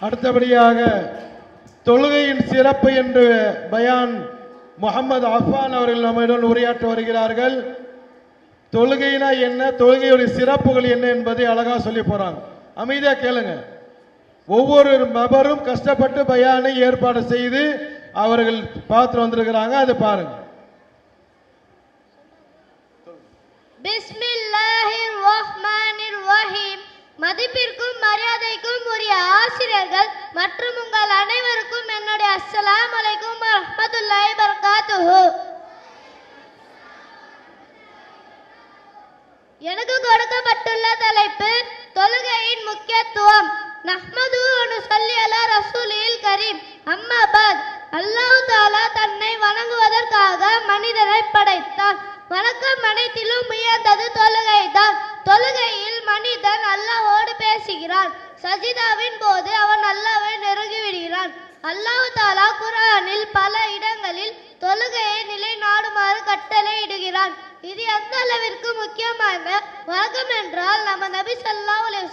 அடுத்தபடியாக தொழுகையின் சிறப்பு என்று பயான் முகமது அஃபான் அவர்கள் நம்மிடம் உரையாற்ற வருகிறார்கள். தொழுகைனா என்ன? தொழுகையுடைய சிறப்புகள் என்ன என்பதை அழகாக சொல்லி போறாங்க. அமைதியாக கேளுங்க. ஒவ்வொரு நபரும் கஷ்டப்பட்டு பயானை ஏற்பாடு செய்து அவர்கள் பார்த்து வந்திருக்கிறாங்க. அதை பாருங்க. மதிப்பிற்கு எனக்கு கொடுக்கப்பட்டுள்ள தலைப்பு தொழுகையின் முக்கியத்துவம். நஹ்மது சொல்லி அலா ரசூலில் கரீம். அம்மாபாத் அல்லாஹ் தாலா தன்னை வணங்குவதற்காக மனிதனை படைத்தான். வணக்கம் அனைத்திலும் உயர்ந்தது தொழுகைதான். தொழுகையில் மனிதன் அல்லாஹோடு பேசுகிறான். சஜிதாவின் போது அவன் அல்லாவை நெருங்கிவிடுகிறான். அல்லாஹ் தாலா குரானில் பல இடங்களில் தொழுகையை நிலைநாடுமாறு கட்டளை இடுகிறான் இது எந்த அளவிற்கு முக்கியமான வழக்கம் என்றால் நம்ம நபி ஸல்லல்லாஹு அலைஹி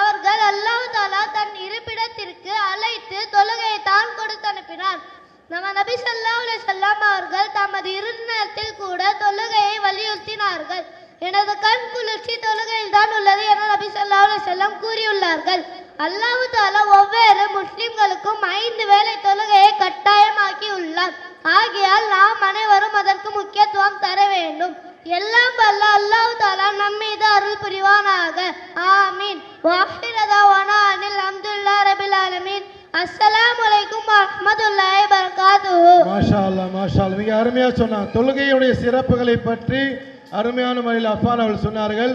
அவர்கள் அல்லாஹ் தாலா தன் இருப்பிடத்திற்கு அழைத்து தொழுகையை தான் கொடுத்து அனுப்பினார். நம்ம நபி ஸல்லல்லாஹு அலைஹி அவர்கள் தமது இருநேரத்தில் கூட தொழுகையை வலியுறுத்தினார்கள். எனது கண் குளிர்ச்சி தொழுகையில் தான் உள்ளது என நபி ஸல்லல்லாஹு அலைஹி கூறியுள்ளார்கள். அல்லாஹு தாலா எல்லாம் வல்ல அல்லாஹ் தாலா நம்மீது அருள் புரிவானாக. ஆமீன். வாஹிரதாவானா அனில் அம்துல்லா ரபில் ஆலமீன். அஸ்ஸலாம் அலைக்கும் வரஹ்மத்துல்லாஹி வபரகாத்துஹு. மாஷா அல்லாஹ் மாஷா அல்லா. மிக அருமையா சொன்னாங்க. தொழுகையுடைய சிறப்புகளை பற்றி அருமையான முறையில் அஃபான் அவர்கள் சொன்னார்கள்.